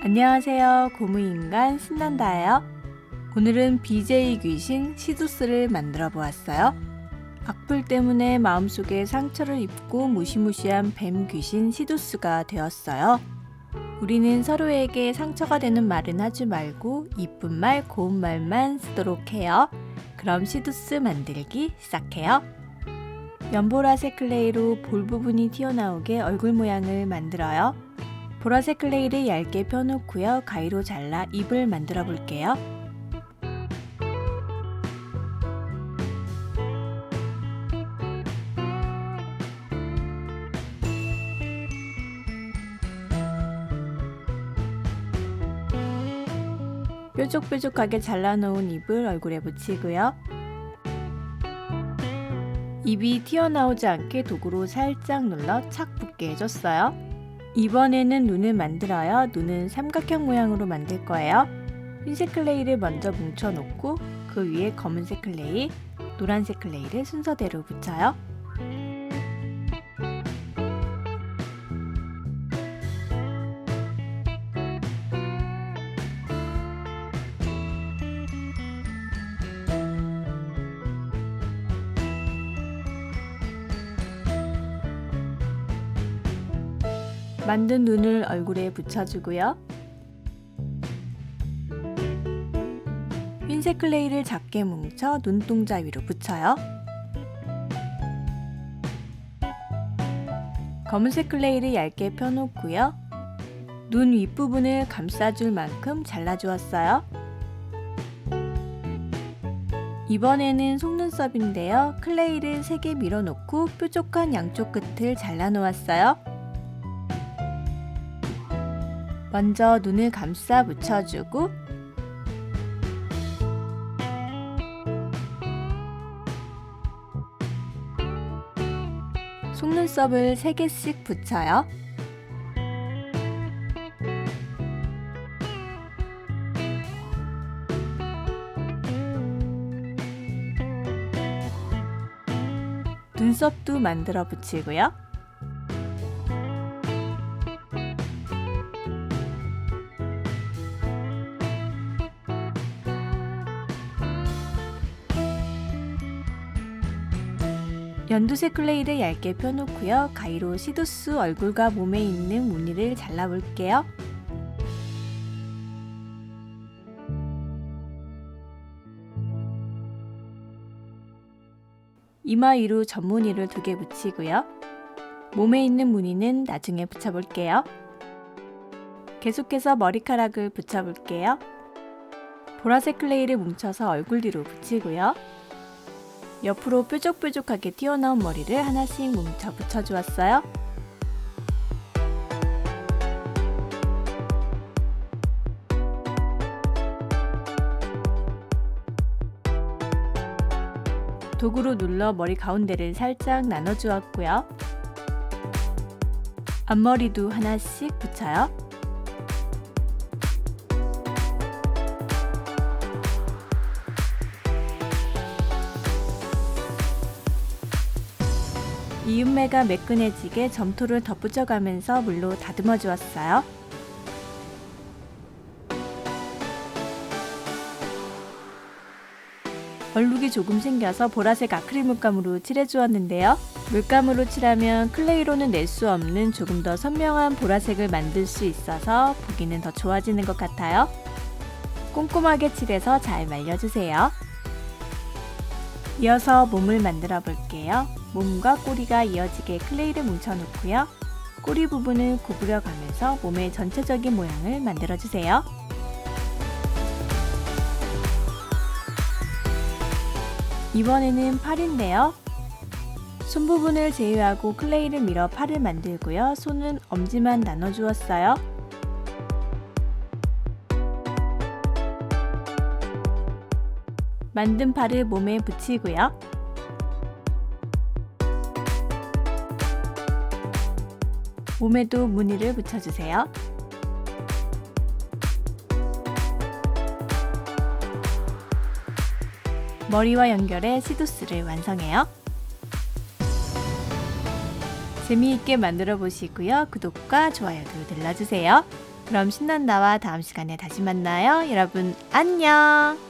안녕하세요. 고무인간 신난다예요. 오늘은 BJ 귀신 시두스를 만들어 보았어요. 악플 때문에 마음속에 상처를 입고 무시무시한 뱀 귀신 시두스가 되었어요. 우리는 서로에게 상처가 되는 말은 하지 말고 이쁜 말, 고운 말만 쓰도록 해요. 그럼 시두스 만들기 시작해요. 연보라색 클레이로 볼 부분이 튀어나오게 얼굴 모양을 만들어요. 보라색 클레이를 얇게 펴놓고요. 가위로 잘라 입을 만들어 볼게요. 뾰족뾰족하게 잘라놓은 입을 얼굴에 붙이고요. 입이 튀어나오지 않게 도구로 살짝 눌러 착 붙게 해줬어요. 이번에는 눈을 만들어요. 눈은 삼각형 모양으로 만들 거예요. 흰색 클레이를 먼저 뭉쳐 놓고 그 위에 검은색 클레이, 노란색 클레이를 순서대로 붙여요. 만든 눈을 얼굴에 붙여주고요. 흰색 클레이를 작게 뭉쳐 눈동자 위로 붙여요. 검은색 클레이를 얇게 펴놓고요. 눈 윗부분을 감싸줄 만큼 잘라주었어요. 이번에는 속눈썹인데요. 클레이를 3개 밀어놓고 뾰족한 양쪽 끝을 잘라놓았어요. 먼저 눈을 감싸 붙여주고 속눈썹을 3개씩 붙여요. 눈썹도 만들어 붙이고요. 연두색 클레이를 얇게 펴놓고요. 가위로 시두스 얼굴과 몸에 있는 무늬를 잘라볼게요. 이마 위로 전무늬를 두 개 붙이고요. 몸에 있는 무늬는 나중에 붙여볼게요. 계속해서 머리카락을 붙여볼게요. 보라색 클레이를 뭉쳐서 얼굴 뒤로 붙이고요. 옆으로 뾰족뾰족하게 튀어나온 머리를 하나씩 뭉쳐 붙여주었어요. 도구로 눌러 머리 가운데를 살짝 나눠주었고요. 앞머리도 하나씩 붙여요. 이음매가 매끈해지게 점토를 덧붙여가면서 물로 다듬어 주었어요. 얼룩이 조금 생겨서 보라색 아크릴 물감으로 칠해주었는데요. 물감으로 칠하면 클레이로는 낼 수 없는 조금 더 선명한 보라색을 만들 수 있어서 보기는 더 좋아지는 것 같아요. 꼼꼼하게 칠해서 잘 말려주세요. 이어서 몸을 만들어 볼게요. 몸과 꼬리가 이어지게 클레이를 뭉쳐놓고요. 꼬리 부분을 구부려 가면서 몸의 전체적인 모양을 만들어 주세요. 이번에는 팔인데요. 손 부분을 제외하고 클레이를 밀어 팔을 만들고요. 손은 엄지만 나눠 주었어요. 만든 팔을 몸에 붙이고요. 몸에도 무늬를 붙여주세요. 머리와 연결해 시두스를 완성해요. 재미있게 만들어 보시고요. 구독과 좋아요도 눌러주세요. 그럼 신난다와 다음 시간에 다시 만나요. 여러분 안녕.